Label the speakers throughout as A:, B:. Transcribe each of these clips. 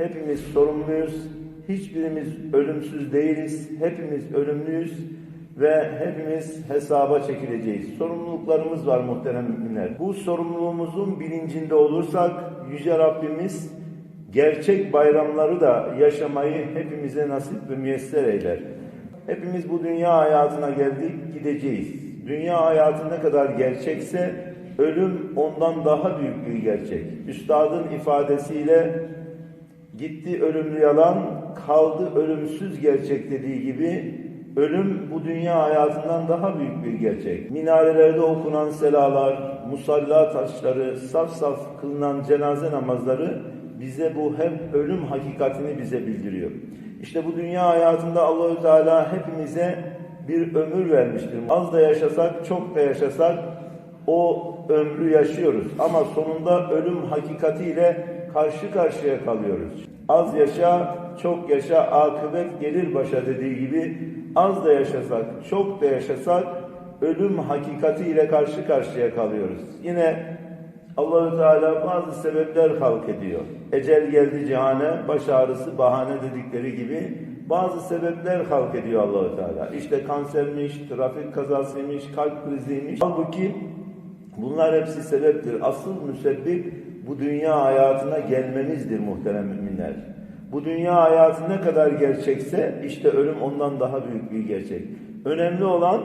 A: Hepimiz sorumluyuz. Hiçbirimiz ölümsüz değiliz. Hepimiz ölümlüyüz ve hepimiz hesaba çekileceğiz. Sorumluluklarımız var muhterem müminler. Bu sorumluluğumuzun bilincinde olursak Yüce Rabbimiz gerçek bayramları da yaşamayı hepimize nasip ve müyesser eyler. Hepimiz bu dünya hayatına geldik, gideceğiz. Dünya hayatı ne kadar gerçekse ölüm ondan daha büyük bir gerçek. Üstadın ifadesiyle gitti ölümlü yalan, kaldı ölümsüz gerçek dediği gibi ölüm bu dünya hayatından daha büyük bir gerçek. Minarelerde okunan selalar, musalla taşları, saf saf kılınan cenaze namazları bize bu hep ölüm hakikatini bize bildiriyor. İşte bu dünya hayatında Allahü Teala hepimize bir ömür vermiştir. Az da yaşasak, çok da yaşasak o ömrü yaşıyoruz. Ama sonunda ölüm hakikatiyle karşı karşıya kalıyoruz. Az yaşa, çok yaşa, akıbet gelir başa dediği gibi az da yaşasak, çok da yaşasak ölüm hakikatiyle karşı karşıya kalıyoruz. Yine Allahü Teala bazı sebepler halk ediyor. Ecel geldi cihane, baş ağrısı bahane dedikleri gibi bazı sebepler halk ediyor Allahü Teala. İşte kansermiş, trafik kazasıymış, kalp kriziymiş. Halbuki bunlar hepsi sebeptir. Asıl müsebbip bu dünya hayatına gelmemizdir muhterem müminler. Bu dünya hayatı ne kadar gerçekse işte ölüm ondan daha büyük bir gerçek. Önemli olan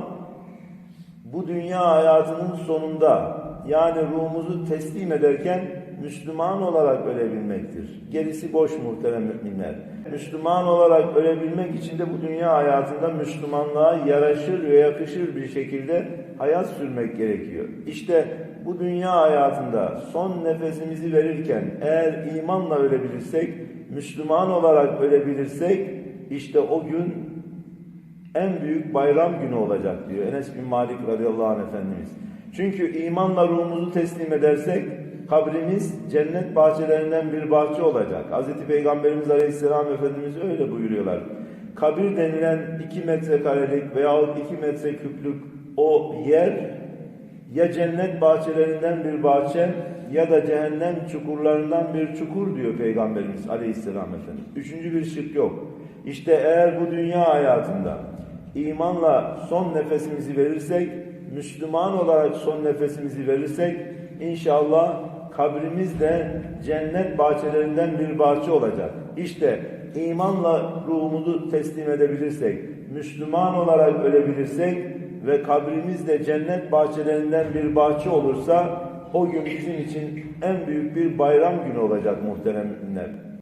A: bu dünya hayatının sonunda yani ruhumuzu teslim ederken Müslüman olarak ölebilmektir. Gerisi boş muhterem müminler. Müslüman olarak ölebilmek için de bu dünya hayatında Müslümanlığa yaraşır ve yakışır bir şekilde hayat sürmek gerekiyor. İşte bu dünya hayatında son nefesimizi verirken eğer imanla ölebilirsek, Müslüman olarak ölebilirsek işte o gün en büyük bayram günü olacak diyor Enes bin Malik radıyallahu anh Efendimiz. Çünkü imanla ruhumuzu teslim edersek kabrimiz cennet bahçelerinden bir bahçe olacak. Hazreti Peygamberimiz aleyhisselam Efendimiz öyle buyuruyorlar. Kabir denilen iki metrekarelik veyahut iki metre küplük o yer ya cennet bahçelerinden bir bahçe ya da cehennem çukurlarından bir çukur diyor Peygamberimiz aleyhisselam Efendimiz. Üçüncü bir şık yok. İşte eğer bu dünya hayatında imanla son nefesimizi verirsek, Müslüman olarak son nefesimizi verirsek, inşallah kabrimiz de cennet bahçelerinden bir bahçe olacak. İşte imanla ruhumuzu teslim edebilirsek, Müslüman olarak ölebilirsek ve kabrimiz de cennet bahçelerinden bir bahçe olursa, o gün bizim için en büyük bir bayram günü olacak muhterem müminler.